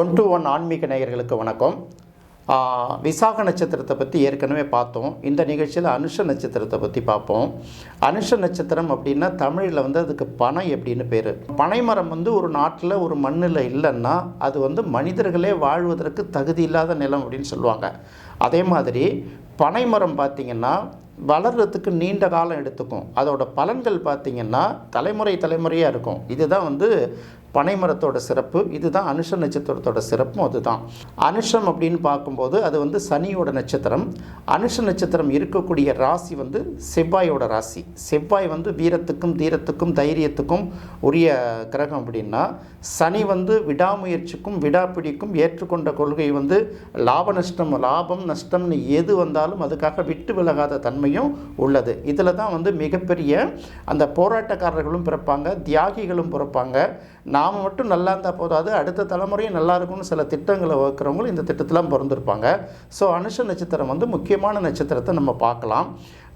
One to one ஆன்மீக நேயர்களுக்கு வணக்கம். விசாக நட்சத்திரத்தை பற்றி ஏற்கனவே பார்த்தோம். இந்த நிகழ்ச்சியில் அனுஷ நட்சத்திரத்தை பற்றி பார்ப்போம். அனுஷ நட்சத்திரம் அப்படின்னா தமிழில் வந்து அதுக்கு பனை அப்படின்னு பேர். பனைமரம் வந்து ஒரு நாட்டில் ஒரு மண்ணில் இல்லைன்னா அது வந்து மனிதர்களே வாழ்வதற்கு தகுதி இல்லாத நிலம் அப்படின்னு சொல்லுவாங்க. அதே மாதிரி பனைமரம் பார்த்திங்கன்னா வளர்கிறதுக்கு நீண்ட காலம் எடுத்துக்கும். அதோட பலன்கள் பார்த்திங்கன்னா தலைமுறை தலைமுறையாக இருக்கும். இதுதான் வந்து பனைமரத்தோட சிறப்பு இதுதான் அனுஷ நட்சத்திரத்தோட சிறப்பும் அதுதான். அனுஷம் அப்படின்னு பார்க்கும்போது அது வந்து சனியோட நட்சத்திரம். அனுஷ நட்சத்திரம் இருக்கக்கூடிய ராசி வந்து செவ்வாயோட ராசி. செவ்வாய் வந்து வீரத்துக்கும் தீரத்துக்கும் தைரியத்துக்கும் உரிய கிரகம் அப்படின்னா சனி வந்து விடாமுயற்சிக்கும் விடாப்பிடிக்கும் ஏற்றுக்கொண்ட கொள்கை வந்து லாப நஷ்டம் லாபம் நஷ்டம்னு எது வந்தாலும் அதுக்காக விட்டு விலகாத தன்மையும் உள்ளது. இதில் தான் வந்து மிகப்பெரிய அந்த போராட்டக்காரர்களும் பிறப்பாங்க தியாகிகளும் பிறப்பாங்க. நாம் மட்டும் நல்லா இருந்தால் போதாது அடுத்த தலைமுறையும் நல்லா இருக்கும்னு சில திட்டங்களை வகுக்கிறவங்களும் இந்த திட்டத்தெலாம் பிறந்திருப்பாங்க ஸோ அனுஷ நட்சத்திரம் வந்து முக்கியமான நட்சத்திரத்தை நம்ம பார்க்கலாம்.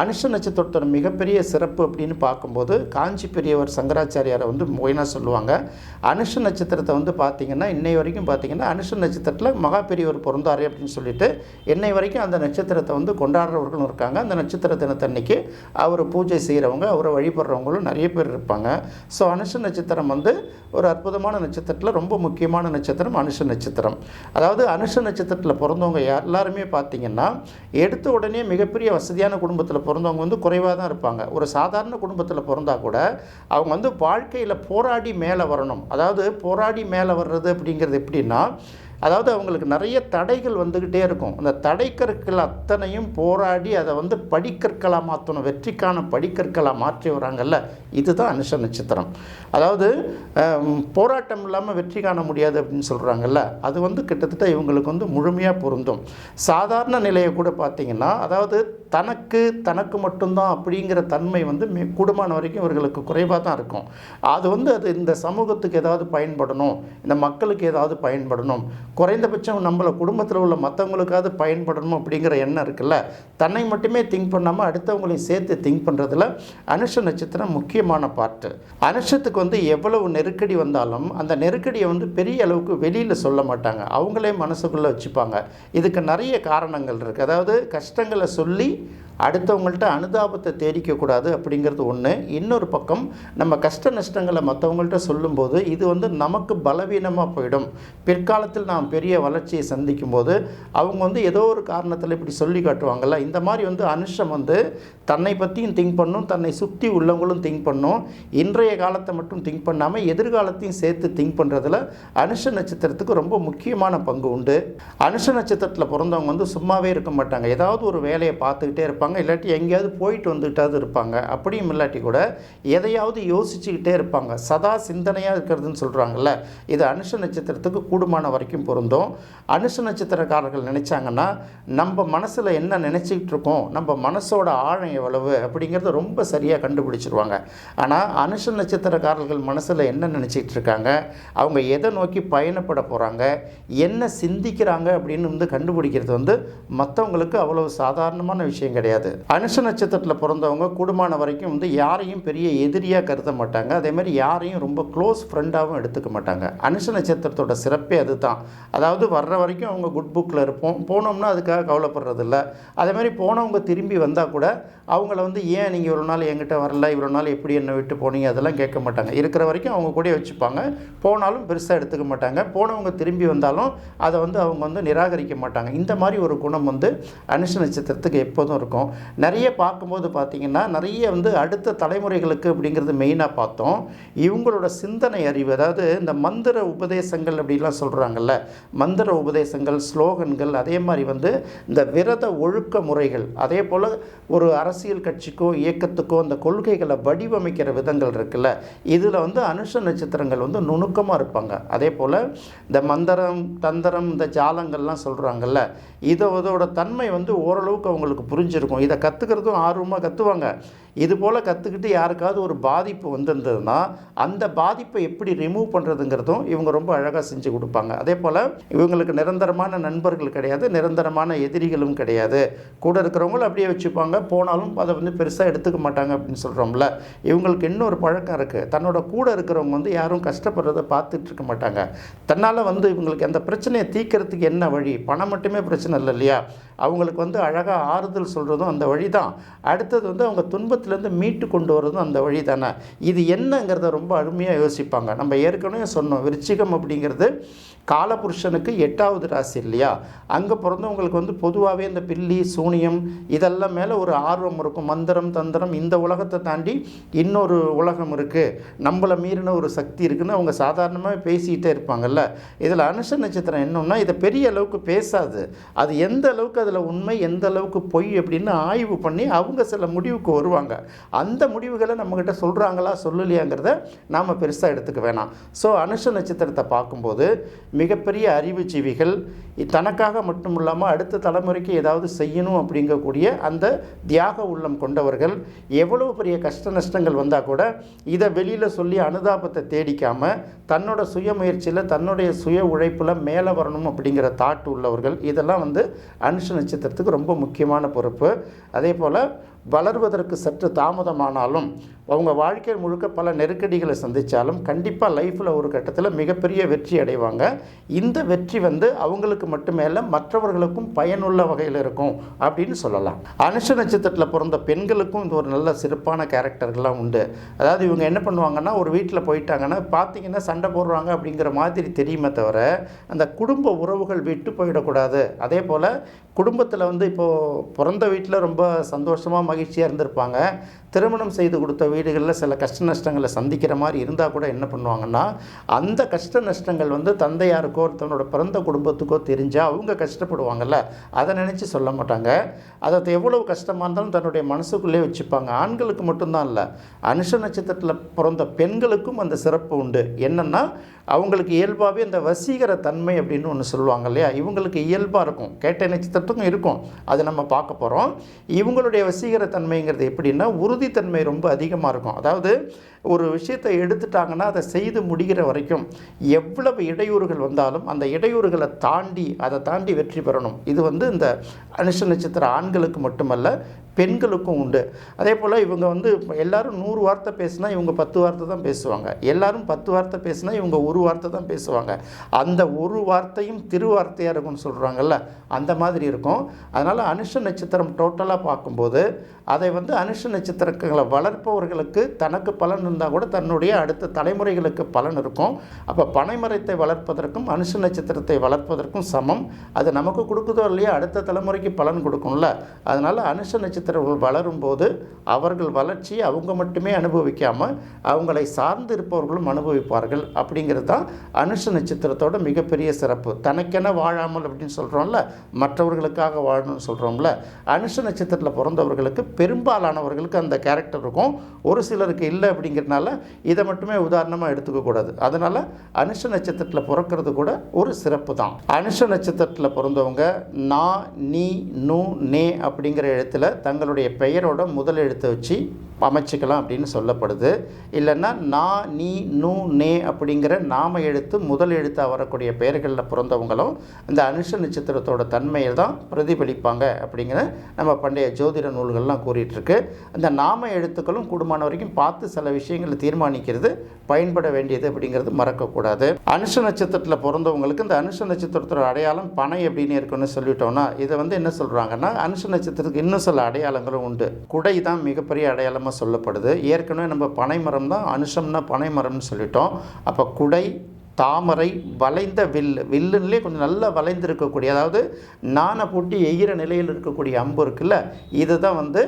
அனுஷ நட்சத்திரத்தோட மிகப்பெரிய சிறப்பு அப்படின்னு பார்க்கும்போது காஞ்சி பெரியவர் சங்கராச்சாரியாரை வந்து மொயினா சொல்லுவாங்க. அனுஷ நட்சத்திரத்தை வந்து பார்த்திங்கன்னா இன்னை வரைக்கும் பார்த்திங்கன்னா அனுஷ நட்சத்திரத்தில் மகா பெரியவர் பிறந்தாரு அப்படின்னு சொல்லிட்டு இன்னை வரைக்கும் அந்த நட்சத்திரத்தை வந்து கொண்டாடுறவர்களும் இருக்காங்க. அந்த நட்சத்திர தினத்தன்னைக்கு அவர் பூஜை செய்கிறவங்க அவரை வழிபடுறவங்களும் நிறைய பேர் இருப்பாங்க. ஸோ அனுஷ நட்சத்திரம் வந்து ஒரு அற்புதமான நட்சத்திரத்தில் ரொம்ப முக்கியமான நட்சத்திரம் அனுஷ நட்சத்திரம். அதாவது அனுஷ நட்சத்திரத்தில் பிறந்தவங்க எல்லாருமே பார்த்தீங்கன்னா எடுத்த உடனே மிகப்பெரிய வசதியான குடும்பத்தில் பிறந்தவங்க வந்து குறைவாக தான் இருப்பாங்க. ஒரு சாதாரண குடும்பத்தில் பிறந்தா கூட அவங்க வந்து வாழ்க்கையில் போராடி மேலே வரணும். அதாவது போராடி மேலே வர்றது அப்படிங்கிறது எப்படின்னா அதாவது அவங்களுக்கு நிறைய தடைகள் வந்துக்கிட்டே இருக்கும். அந்த தடைக்கற்கள் அத்தனையும் போராடி அதை வந்து படிக்கற்களாக மாற்றணும். வெற்றிக்கான படிக்கற்களாக மாற்றி வராங்கல்ல இதுதான் அனுஷ நட்சத்திரம். அதாவது போராட்டம் இல்லாமல் வெற்றி காண முடியாது அப்படின்னு சொல்கிறாங்கல்ல அது வந்து கிட்டத்தட்ட இவங்களுக்கு வந்து முழுமையாக பொருந்தும். சாதாரண நிலையை கூட பார்த்திங்கன்னா அதாவது தனக்கு தனக்கு மட்டும்தான் அப்படிங்கிற தன்மை வந்து மே கூடுமான வரைக்கும் இவர்களுக்கு குறைவாக தான் இருக்கும். அது வந்து அது இந்த சமூகத்துக்கு ஏதாவது பயன்படணும் இந்த மக்களுக்கு ஏதாவது பயன்படணும் குறைந்தபட்சம் நம்மள குடும்பத்தில் உள்ள மற்றவங்களுக்காவது பயன்படணும் அப்படிங்கிற எண்ணம் இருக்குல்ல. தன்னை மட்டுமே திங்க் பண்ணாமல் அடுத்தவங்களையும் சேர்த்து திங்க் பண்ணுறதுல அனுஷ நட்சத்திரம் முக்கியமான பார்ட்டு அனுஷத்துக்கு வந்து எவ்வளவு நெருக்கடி வந்தாலும் அந்த நெருக்கடியை வந்து பெரிய அளவுக்கு வெளியில் சொல்ல மாட்டாங்க. அவங்களே மனசுக்குள்ளே வச்சுப்பாங்க. இதுக்கு நிறைய காரணங்கள் இருக்குது அதாவது கஷ்டங்களை சொல்லி அடுத்தவங்கள்ட்ட அனுதாபத்தை தேடிக்கக்கூடாது அப்படிங்கிறது ஒன்று இன்னொரு பக்கம் நம்ம கஷ்ட நஷ்டங்களை மற்றவங்கள்ட்ட சொல்லும்போது இது வந்து நமக்கு பலவீனமாக போயிடும். பிற்காலத்தில் நாம் பெரிய வளர்ச்சியை சந்திக்கும் போது அவங்க வந்து ஏதோ ஒரு காரணத்தில் இப்படி சொல்லி காட்டுவாங்கள்ல இந்த மாதிரி வந்து அனுஷம் வந்து தன்னை பற்றியும் திங்க் பண்ணும் தன்னை சுற்றி உள்ளவங்களும் திங்க் பண்ணும். இன்றைய காலத்தை மட்டும் திங்க் பண்ணாமல் எதிர்காலத்தையும் சேர்த்து திங்க் பண்ணுறதுல அனுஷ நட்சத்திரத்துக்கு ரொம்ப முக்கியமான பங்கு உண்டு. அனுஷ நட்சத்திரத்தில் பிறந்தவங்க வந்து சும்மாவே இருக்க மாட்டாங்க. ஏதாவது ஒரு வேலையை பார்த்துக்கிட்டே இருப்பாங்க. இல்லாட்டி எங்கேயாவது போயிட்டு வந்துக்கிட்டாவது இருப்பாங்க. அப்படியும் இல்லாட்டி கூட எதையாவது யோசிச்சுக்கிட்டே இருப்பாங்க. சதா சிந்தனையாக இருக்கிறதுன்னு சொல்கிறாங்கல்ல இது அனுஷ நட்சத்திரத்துக்கு கூடுமான வரைக்கும் பொருந்தும். அனுஷ நட்சத்திரக்காரர்கள் நினச்சாங்கன்னா நம்ம மனசில் என்ன நினச்சிக்கிட்டு இருக்கோம் நம்ம மனசோட ஆழம் எவ்வளவு அப்படிங்கிறத ரொம்ப சரியாக கண்டுபிடிச்சிருவாங்க. ஆனால் அனுஷ நட்சத்திரக்காரர்கள் மனசில் என்ன நினச்சிக்கிட்டு இருக்காங்க அவங்க எதை நோக்கி பயணப்பட போகிறாங்க என்ன சிந்திக்கிறாங்க அப்படின்னு வந்து கண்டுபிடிக்கிறது வந்து மற்றவங்களுக்கு அவ்வளவு சாதாரணமான விஷயம் கிடையாது. அனுஷ நட்சத்திரத்தில் பிறந்தவங்க கூடுமான வரைக்கும் வந்து யாரையும் பெரிய எதிரியாக கருத மாட்டாங்க. அதே மாதிரி யாரையும் ரொம்ப க்ளோஸ் ஃப்ரெண்டாகவும் எடுத்துக்க மாட்டாங்க. அனுஷ நட்சத்திரத்தோட சிறப்பே அதுதான். அதாவது வர்ற வரைக்கும் அவங்க குட் புக்கில் இருப்போம். போனோம்னா அதுக்காக கவலைப்படுறதில்ல. அதே மாதிரி போனவங்க திரும்பி வந்தால் கூட அவங்கள வந்து ஏன் நீங்கள் இவ்வளோ நாள் என்கிட்ட வரல? இவ்வளோ நாள் எப்படி என்னை விட்டு போனீங்க? அதெல்லாம் கேட்க மாட்டாங்க. இருக்கிற வரைக்கும் அவங்க கூட வச்சுப்பாங்க. போனாலும் பெருசாக எடுத்துக்க மாட்டாங்க. போனவங்க திரும்பி வந்தாலும் அதை வந்து அவங்க வந்து நிராகரிக்க மாட்டாங்க. இந்த மாதிரி ஒரு குணம் வந்து அனுஷ நட்சத்திரத்துக்கு எப்போதும் இருக்கும். நிறைய பார்க்கும்போது பார்த்திங்கன்னா நிறைய வந்து அடுத்த தலைமுறைகளுக்கு அப்படிங்கிறது மெயினாக பார்த்தோம். இவங்களோட சிந்தனை அறிவு அதாவது இந்த மந்திர உபதேசங்கள் அப்படிலாம் சொல்கிறாங்கல்ல மந்திர உபதேசங்கள் ஸ்லோகன்கள் அதே மாதிரி வந்து இந்த விரத ஒழுக்க முறைகள் அதே போல் ஒரு அரசியல் கட்சிக்கோ இயக்கத்துக்கோ அந்த கொள்கைகளை வடிவமைக்கிற விதங்கள் இருக்குல்ல இதில் வந்து அனுஷ நட்சத்திரங்கள் வந்து நுணுக்கமாக இருப்பாங்க. அதே போல் இந்த மந்திரம் தந்திரம் இந்த ஜாலங்கள்லாம் சொல்கிறாங்கல்ல இதோட தன்மை வந்து ஓரளவுக்கு அவங்களுக்கு புரிஞ்சிருக்கும். இதை கற்றுக்கிறதும் ஆர்வமாக கற்றுவாங்க இது போல் கற்றுக்கிட்டு யாருக்காவது ஒரு பாதிப்பு வந்திருந்ததுன்னா அந்த பாதிப்பை எப்படி ரிமூவ் பண்ணுறதுங்கிறதும் இவங்க ரொம்ப அழகாக செஞ்சு கொடுப்பாங்க. அதே போல் இவங்களுக்கு நிரந்தரமான நண்பர்கள் கிடையாது நிரந்தரமான எதிரிகளும் கிடையாது. கூட இருக்கிறவங்களும் அப்படியே வச்சுப்பாங்க. போனாலும் அதை வந்து பெருசாக எடுத்துக்க மாட்டாங்க அப்படின்னு சொல்கிறோம்ல இவங்களுக்கு இன்னொரு பழக்கம் இருக்குது தன்னோட கூட இருக்கிறவங்க வந்து யாரும் கஷ்டப்படுறதை பார்த்துட்டு இருக்க மாட்டாங்க. தன்னால் வந்து இவங்களுக்கு அந்த பிரச்சனையை தீர்க்கறதுக்கு என்ன வழி? பணம் மட்டுமே பிரச்சனை இல்லை இல்லையா? அவங்களுக்கு வந்து அழகாக ஆறுதல் சொல்கிறதும் அந்த வழி தான் அடுத்தது வந்து அவங்க துன்பத்திலேருந்து மீட்டு கொண்டு வரதும் அந்த வழி தானே இது என்னங்கிறத ரொம்ப அருமையாக யோசிப்பாங்க. நம்ம ஏற்கனவே சொன்னோம் விருச்சிகம் அப்படிங்கிறது காலபுருஷனுக்கு எட்டாவது ராசி இல்லையா? அங்கே பிறந்தவங்களுக்கு வந்து பொதுவாகவே இந்த பில்லி சூனியம் இதெல்லாம் மேலே ஒரு ஆர்வம் இருக்கும். மந்திரம் தந்திரம் இந்த உலகத்தை தாண்டி இன்னொரு உலகம் இருக்குது நம்மளை மீறின ஒரு சக்தி இருக்குன்னு அவங்க சாதாரணமாக பேசிக்கிட்டே இருப்பாங்கல்ல. இதில் அனுஷ நட்சத்திரம் என்னன்னா இதை பெரிய அளவுக்கு பேசாது. அது எந்த அளவுக்கு அதில் உண்மை எந்த அளவுக்கு பொய் அப்படின்னு ஆய்வு பண்ணி அவங்க சில முடிவுக்கு வருவாங்க. அந்த முடிவுகளை நம்மக்கிட்ட சொல்கிறாங்களா சொல்லலையாங்கிறத நாம் பெருசாக எடுத்துக்க வேணாம். ஸோ அனுஷ நட்சத்திரத்தை பார்க்கும்போது மிகப்பெரிய அறிவுஜீவிகள் தனக்காக மட்டும் இல்லாமல் அடுத்த தலைமுறைக்கு ஏதாவது செய்யணும் அப்படிங்கக்கூடிய அந்த தியாக உள்ளம் கொண்டவர்கள் எவ்வளவு பெரிய கஷ்ட நஷ்டங்கள் வந்தால் கூட இதை வெளியில் சொல்லி அனுதாபத்தை தேடிக்காமல் தன்னோட சுய முயற்சியில் தன்னுடைய சுய உழைப்பில் மேலே வரணும் அப்படிங்கிற தாட் உள்ளவர்கள் இதெல்லாம் வந்து அனுஷ நட்சத்திரத்துக்கு ரொம்ப முக்கியமான பொறுப்பு. அதே போல் வளர்வதற்கு சற்று தாமதமானாலும் அவங்க வாழ்க்கை முழுக்க பல நெருக்கடிகளை சந்தித்தாலும் கண்டிப்பாக லைஃப்பில் ஒரு கட்டத்தில் மிகப்பெரிய வெற்றி அடைவாங்க. இந்த வெற்றி வந்து அவங்களுக்கு மட்டுமே இல்லை மற்றவர்களுக்கும் பயனுள்ள வகையில் இருக்கும் அப்படின்னு சொல்லலாம். அனுஷ நட்சத்திரத்தில் பிறந்த பெண்களுக்கும் இது ஒரு நல்ல சிறப்பான கேரக்டர்கள்லாம் உண்டு. அதாவது இவங்க என்ன பண்ணுவாங்கன்னா ஒரு வீட்டில் போயிட்டாங்கன்னா பார்த்தீங்கன்னா சண்டை போடுறாங்க அப்படிங்கிற மாதிரி தெரியுமே தவிர அந்த குடும்ப உறவுகள் விட்டு போயிடக்கூடாது. அதே போல் குடும்பத்தில் வந்து இப்போது பிறந்த வீட்டில் ரொம்ப சந்தோஷமாக மகிழ்ச்சியாக இருந்திருப்பாங்க. திருமணம் செய்து கொடுத்த வீடுகளில் சில கஷ்ட நஷ்டங்களை சந்திக்கிற மாதிரி இருந்தால் கூட என்ன பண்ணுவாங்கன்னா அந்த கஷ்ட நஷ்டங்கள் வந்து தந்தையாருக்கோ தன்னோட பிறந்த குடும்பத்துக்கோ தெரிஞ்சால் அவங்க கஷ்டப்படுவாங்கல்ல. அதை நினச்சி சொல்ல மாட்டாங்க. அதை எவ்வளவு கஷ்டமாக இருந்தாலும் தன்னுடைய மனசுக்குள்ளே வச்சுப்பாங்க. ஆண்களுக்கு மட்டும்தான் இல்லை அனுஷ நட்சத்திரத்தில் பிறந்த பெண்களுக்கும் அந்த சிறப்பு உண்டு. என்னென்னா அவங்களுக்கு இயல்பாகவே இந்த வசீகர தன்மை அப்படின்னு ஒன்று சொல்லுவாங்க இல்லையா? இவங்களுக்கு இயல்பாக இருக்கும். கேட்ட நட்சத்திரத்துக்கும் இருக்கும். அது நம்ம பார்க்க போகிறோம் இவங்களுடைய வசீகர தன்மைங்கிறது எப்படின்னா உறுதித்தன்மை ரொம்ப அதிகமாக இருக்கும் அதாவது ஒரு விஷயத்தை எடுத்துட்டாங்கன்னா அதை செய்து முடிகிற வரைக்கும் எவ்வளவு இடையூறுகள் வந்தாலும் அந்த இடையூறுகளை தாண்டி அதை தாண்டி வெற்றி பெறணும். இது வந்து இந்த அனுஷ நட்சத்திர ஆண்களுக்கு மட்டுமல்ல பெண்களுக்கும் உண்டு. அதே போல் இவங்க வந்து எல்லாரும் நூறு வார்த்தை பேசினா இவங்க பத்து வார்த்தை தான் பேசுவாங்க. எல்லாரும் பத்து வார்த்தை பேசினா இவங்க ஒரு வார்த்தை தான் பேசுவாங்க. அந்த ஒரு வார்த்தையும் திருவார்த்தையாக இருக்கும்னு சொல்கிறாங்கல்ல அந்த மாதிரி இருக்கும். அதனால் அனுஷ நட்சத்திரம் டோட்டலாக பார்க்கும்போது அதை வந்து அனுஷ நட்சத்திரங்களை வளர்ப்பவர்களுக்கு தனக்கு பலன் இருந்தால் கூட தன்னுடைய அடுத்த தலைமுறைகளுக்கு பலன் இருக்கும். அப்போ பனைமரத்தை வளர்ப்பதற்கும் அனுஷ நட்சத்திரத்தை வளர்ப்பதற்கும் சமம். அது நமக்கு கொடுக்குதோ இல்லையா அடுத்த தலைமுறைக்கு பலன் கொடுக்கும்ல. அதனால் அனுஷ நட்சத்திரங்கள் வளரும்போது அவர்கள் வளர்ச்சியை அவங்க மட்டுமே அனுபவிக்காமல் அவங்களை சார்ந்து இருப்பவர்களும் அனுபவிப்பார்கள். அப்படிங்கிறது தான் அனுஷ நட்சத்திரத்தோட மிகப்பெரிய சிறப்பு. தனக்கென வாழாமல் அப்படின்னு சொல்கிறோம்ல மற்றவர்களுக்காக வாழணும்னு சொல்கிறோம்ல அனுஷ நட்சத்திரத்தில் பிறந்தவர்களுக்கு பெரும்பாலானவர்களுக்கு அந்த கேரக்டர் இருக்கும். ஒரு சிலருக்கு இல்லை அப்படிங்கிற அப்படிங்கிறதுனால இதை மட்டுமே உதாரணமாக எடுத்துக்கக்கூடாது அதனால் அனுஷ நட்சத்திரத்தில் பிறக்கிறது கூட ஒரு சிறப்பு தான். அனுஷ நட்சத்திரத்தில் பிறந்தவங்க நா நீ நு நே அப்படிங்கிற எழுத்தில் தங்களுடைய பெயரோட முதல் எழுத்தை வச்சு அமைச்சிக்கலாம் அப்படின்னு சொல்லப்படுது. இல்லைன்னா நா நீ நு நே அப்படிங்கிற நாம எழுத்து முதல் எழுத்தாக வரக்கூடிய பெயர்களில் பிறந்தவங்களும் இந்த அனுஷ நட்சத்திரத்தோட தன்மையை தான் பிரதிபலிப்பாங்க அப்படிங்கிற நம்ம பண்டைய ஜோதிட நூல்கள்லாம் கூறிட்டு இருக்கு. அந்த நாம எழுத்துக்களும் கூடுமான வரைக்கும் பார்த்து சில விஷயம் விஷயங்களை தீர்மானிக்கிறது பயன்பட வேண்டியது அப்படிங்கிறது மறக்கக்கூடாது. அனுஷ நட்சத்திரத்தில் பிறந்தவங்களுக்கு இந்த அனுஷ நட்சத்திரத்தோட அடையாளம் பனை அப்படின்னு இருக்குன்னு சொல்லிட்டோம்னா இதை வந்து என்ன சொல்கிறாங்கன்னா அனுஷ நட்சத்திரத்துக்கு இன்னும் சில அடையாளங்களும் உண்டு. குடை தான் மிகப்பெரிய அடையாளமாக சொல்லப்படுது. ஏற்கனவே நம்ம பனைமரம் தான் அனுஷம்னா பனை மரம்னு சொல்லிட்டோம். அப்போ குடை தாமரை வளைந்த வில்லு வில்லுன்னே கொஞ்சம் நல்லா வளைந்து இருக்கக்கூடிய அதாவது நானை பூட்டி எய்கிற நிலையில் இருக்கக்கூடிய அம்பு இருக்குல்ல இதுதான் வந்து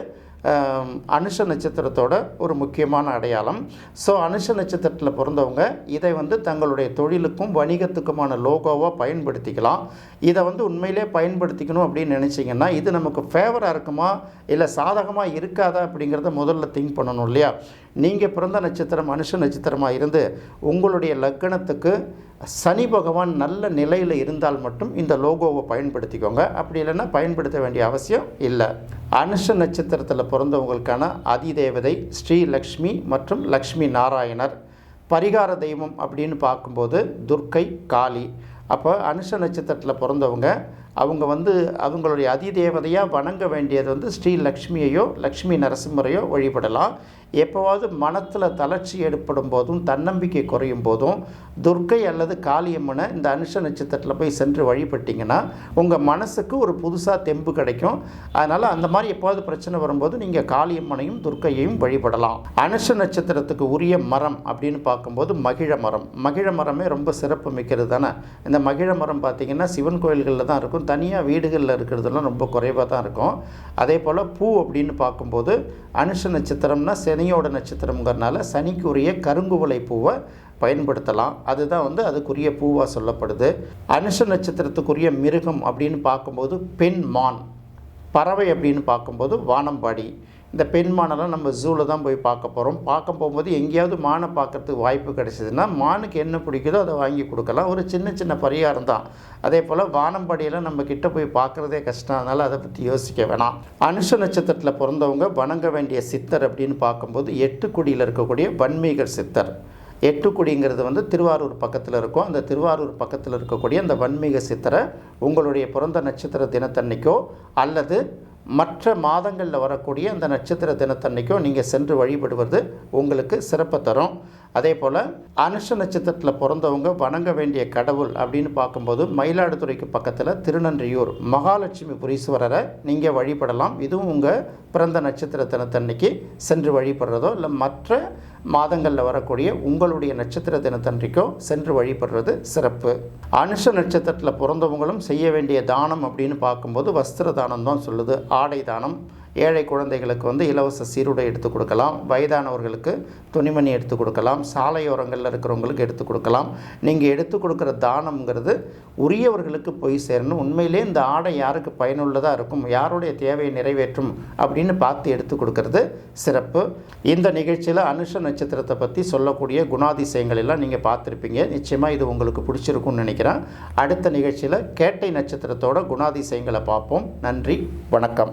அனுஷ நட்சத்திரத்தோட ஒரு முக்கியமான அடையாளம். ஸோ அனுஷ நட்சத்திரத்தில் பிறந்தவங்க இதை வந்து தங்களுடைய தொழிலுக்கும் வணிகத்துக்குமான லோகோவாக பயன்படுத்திக்கலாம். இதை வந்து உண்மையிலே பயன்படுத்திக்கணும் அப்படின்னு நினச்சிங்கன்னா இது நமக்கு ஃபேவராக இருக்குமா? இல்லை சாதகமாக இருக்காதா? அப்படிங்கிறத முதல்ல திங்க் பண்ணணும் இல்லையா? நீங்கள் பிறந்த நட்சத்திரம் அனுஷ நட்சத்திரமாக இருந்து உங்களுடைய லக்கணத்துக்கு சனி பகவான் நல்ல நிலையில் இருந்தால் மட்டும் இந்த லோகோவை பயன்படுத்திக்கோங்க. அப்படி இல்லைன்னா பயன்படுத்த வேண்டிய அவசியம் இல்லை. அனுஷ நட்சத்திரத்தில் பிறந்தவங்களுக்கான அதிதேவதை ஸ்ரீ லக்ஷ்மி மற்றும் லக்ஷ்மி நாராயணர். பரிகார தெய்வம் அப்படின்னு பார்க்கும்போது துர்க்கை காளி. அப்போ அனுஷ நட்சத்திரத்தில் பிறந்தவங்க அவங்க வந்து அவங்களுடைய அதிதேவதையாக வணங்க வேண்டியது வந்து ஸ்ரீ லக்ஷ்மியையோ லக்ஷ்மி நரசிம்மரையோ வழிபடலாம். எப்போவாவது மனத்தில் தளர்ச்சி ஏற்படும் போதும் தன்னம்பிக்கை குறையும் போதும் துர்க்கை அல்லது காளியம்மனை இந்த அனுஷ நட்சத்திரத்தில் போய் சென்று வழிபட்டிங்கன்னா உங்கள் மனசுக்கு ஒரு புதுசாக தெம்பு கிடைக்கும். அதனால் அந்த மாதிரி எப்போது பிரச்சனை வரும்போது நீங்கள் காளியம்மனையும் துர்க்கையையும் வழிபடலாம். அனுஷ நட்சத்திரத்துக்கு உரிய மரம் அப்படின்னு பார்க்கும்போது மகிழ மரம். மகிழ மரமே ரொம்ப சிறப்பு மிக்கிறது தானே? இந்த மகிழ மரம் பார்த்திங்கன்னா சிவன் கோயில்களில் தான் இருக்கும். தனியாக வீடுகளில் இருக்கிறதுலாம் ரொம்ப குறைவாக தான் இருக்கும். அதே போல் பூ அப்படின்னு பார்க்கும்போது அனுஷ நட்சத்திரம்னா சனியோட நட்சத்திரங்கிறனால சனிக்குரிய கருங்குவலை பூவை பயன்படுத்தலாம். அதுதான் வந்து அதுக்குரிய பூவாக சொல்லப்படுது. அனுஷ நட்சத்திரத்துக்குரிய மிருகம் அப்படின்னு பார்க்கும்போது பெண் மான். பறவை அப்படின்னு பார்க்கும்போது வானம்பாடி. இந்த பெண் மானெல்லாம் நம்ம ஜூவில் தான் போய் பார்க்க போகிறோம் பார்க்க போகும்போது எங்கேயாவது மானை பார்க்கறதுக்கு வாய்ப்பு கிடைச்சதுன்னா மானுக்கு என்ன பிடிக்குதோ அதை வாங்கி கொடுக்கலாம். ஒரு சின்ன சின்ன பரிகாரம் தான். அதே போல் வானம்பாடியெல்லாம் நம்ம கிட்ட போய் பார்க்குறதே கஷ்டம். அதனால் அதை பற்றி யோசிக்க வேணாம். அனுஷ நட்சத்திரத்தில் பிறந்தவங்க வணங்க வேண்டிய சித்தர் அப்படின்னு பார்க்கும்போது எட்டுக்குடியில் இருக்கக்கூடிய வன்மீகர் சித்தர். எட்டுக்குடிங்கிறது வந்து திருவாரூர் பக்கத்தில் இருக்கும். அந்த திருவாரூர் பக்கத்தில் இருக்கக்கூடிய அந்த வன்மீக சித்தரை உங்களுடைய பிறந்த நட்சத்திர தினத்தன்னைக்கோ அல்லது மற்ற மாதங்களில் வரக்கூடிய அந்த நட்சத்திர தினத்தன்னைக்கும் நீங்கள் சென்று வழிபடுவது உங்களுக்கு சிறப்பை தரும். அதே போல் அனுஷ நட்சத்திரத்தில் பிறந்தவங்க வணங்க வேண்டிய கடவுள் அப்படின்னு பார்க்கும்போது மயிலாடுதுறைக்கு பக்கத்தில் திருநன்றியூர் மகாலட்சுமி புரீஸ்வரரை நீங்கள் வழிபடலாம். இதுவும் உங்கள் பிறந்த நட்சத்திர தினத்தன்னைக்கு சென்று வழிபடுறதோ இல்லை மற்ற மாதங்களில் வரக்கூடிய உங்களுடைய நட்சத்திர தினத்தன்றைக்கோ சென்று வழிபடுறது சிறப்பு. அனுஷ நட்சத்திரத்தில் பிறந்தவங்களும் செய்ய வேண்டிய தானம் அப்படின்னு பார்க்கும்போது வஸ்திர தானம் தான் சொல்லுது. ஆடை தானம் ஏழை குழந்தைகளுக்கு வந்து இலவச சீருடை எடுத்து கொடுக்கலாம். வயதானவர்களுக்கு துணிமணி எடுத்து கொடுக்கலாம். சாலையோரங்களில் இருக்கிறவங்களுக்கு எடுத்து கொடுக்கலாம். நீங்கள் எடுத்து கொடுக்குற தானம்ங்கிறது உரியவர்களுக்கு போய் சேரணும். உண்மையிலே இந்த ஆடை யாருக்கு பயனுள்ளதாக இருக்கும்? யாருடைய தேவையை நிறைவேற்றும்? அப்படின்னு பார்த்து எடுத்து கொடுக்கறது சிறப்பு. இந்த நிகழ்ச்சியில் அனுஷ நட்சத்திரத்தை பற்றி சொல்லக்கூடிய குணாதிசயங்கள் எல்லாம் நீங்கள் பார்த்துருப்பீங்க. நிச்சயமாக இது உங்களுக்கு பிடிச்சிருக்கும்னு நினைக்கிறேன். அடுத்த நிகழ்ச்சியில் கேட்டை நட்சத்திரத்தோட குணாதிசயங்களை பார்ப்போம். நன்றி. வணக்கம்.